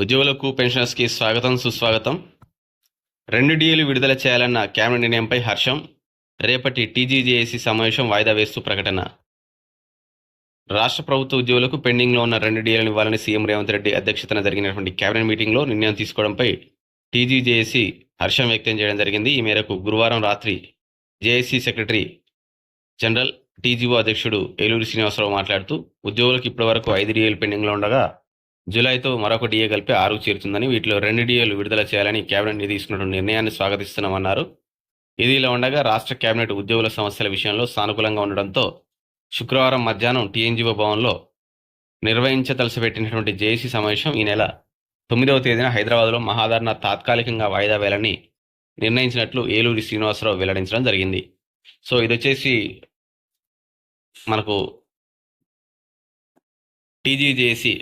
ఉద్యోగులకు పెన్షనర్స్కి స్వాగతం సుస్వాగతం. రెండు డిఏలు విడుదల చేయాలన్న కేబినెట్ నిర్ణయంపై హర్షం. రేపటి టీజీజేఏసీ సమావేశం వాయిదా వేస్తూ ప్రకటన. రాష్ట్ర ప్రభుత్వ ఉద్యోగులకు పెండింగ్లో ఉన్న రెండు డిఏలను ఇవ్వాలని సీఎం రేవంత్ రెడ్డి అధ్యక్షతన జరిగినటువంటి కేబినెట్ మీటింగ్లో నిర్ణయం తీసుకోవడంపై టీజీజేఏసీ హర్షం వ్యక్తం చేయడం జరిగింది. ఈ మేరకు గురువారం రాత్రి జేఏసీ సెక్రటరీ జనరల్ టీజీఓ అధ్యక్షుడు ఏలూరి శ్రీనివాసరావు మాట్లాడుతూ ఉద్యోగులకు ఇప్పటివరకు ఐదు డిఏలు పెండింగ్లో ఉండగా జూలైతో మరొక డిఏ కలిపి ఆరు చేరుతుందని వీటిలో రెండు డిఏలు విడుదల చేయాలని కేబినెట్ తీసుకున్నటువంటి నిర్ణయాన్ని స్వాగతిస్తున్నామన్నారు. ఇది ఇలా ఉండగా రాష్ట్ర కేబినెట్ ఉద్యోగుల సమస్యల విషయంలో సానుకూలంగా ఉండడంతో శుక్రవారం మధ్యాహ్నం టీఎన్జీఓ భవన్లో నిర్వహించదలసిపెట్టినటువంటి జేఏసీ సమావేశం ఈ నెల తొమ్మిదవ తేదీన హైదరాబాద్లో మహాధర్నా తాత్కాలికంగా వాయిదా వేయాలని నిర్ణయించినట్లు ఏలూరి శ్రీనివాసరావు వెల్లడించడం జరిగింది. సో ఇది వచ్చేసి మనకు TGJC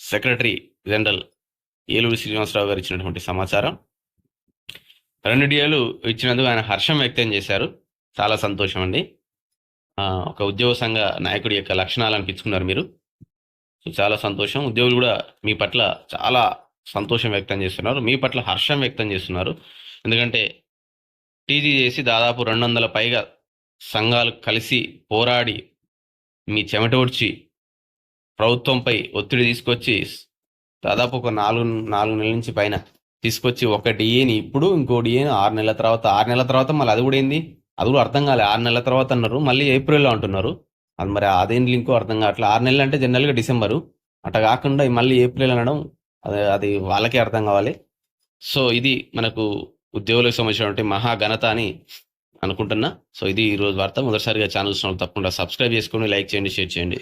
secretary general Eluru Srinivasarao garu ఇచ్చినటువంటి సమాచారం. రెండు డిఏలు ఇచ్చినందుకు ఆయన హర్షం వ్యక్తం చేశారు. చాలా సంతోషం అండి. ఒక ఉద్యోగ సంఘ నాయకుడి యొక్క లక్షణాలు అనిపించుకున్నారు మీరు. సో చాలా సంతోషం. ఉద్యోగులు కూడా మీ పట్ల చాలా సంతోషం వ్యక్తం చేస్తున్నారు. మీ పట్ల హర్షం వ్యక్తం చేస్తున్నారు. ఎందుకంటే టీజీ చేసి దాదాపు రెండు వందల పైగా సంఘాలు కలిసి పోరాడి మీ చెమటోడ్చి ప్రభుత్వంపై ఒత్తిడి తీసుకొచ్చి దాదాపు ఒక నాలుగు నాలుగు నెలల నుంచి పైన తీసుకొచ్చి ఒక డిఏని ఇప్పుడు ఇంకో డిఏని ఆరు నెలల తర్వాత ఆరు నెలల తర్వాత మళ్ళీ అది కూడా ఏంది? అది కూడా అర్థం కాలే. ఆరు నెలల తర్వాత అన్నారు మళ్ళీ ఏప్రిల్లో అంటున్నారు. అది మరి అదేం లింకో అర్థం కావట్లేదు ఆరు నెలలు అంటే జనరల్గా డిసెంబరు. అట్లా కాకుండా మళ్ళీ ఏప్రిల్ అనడం అది అది వాళ్ళకే అర్థం కావాలి. సో ఇది మనకు ఉద్యోగులకు సంబంధించినటువంటి మహాఘనత అని అనుకుంటున్నా. సో ఇది ఈరోజు వార్త. మొదటిసారిగా ఛానల్స్ తప్పకుండా సబ్స్క్రైబ్ చేసుకొని లైక్ చేయండి షేర్ చేయండి.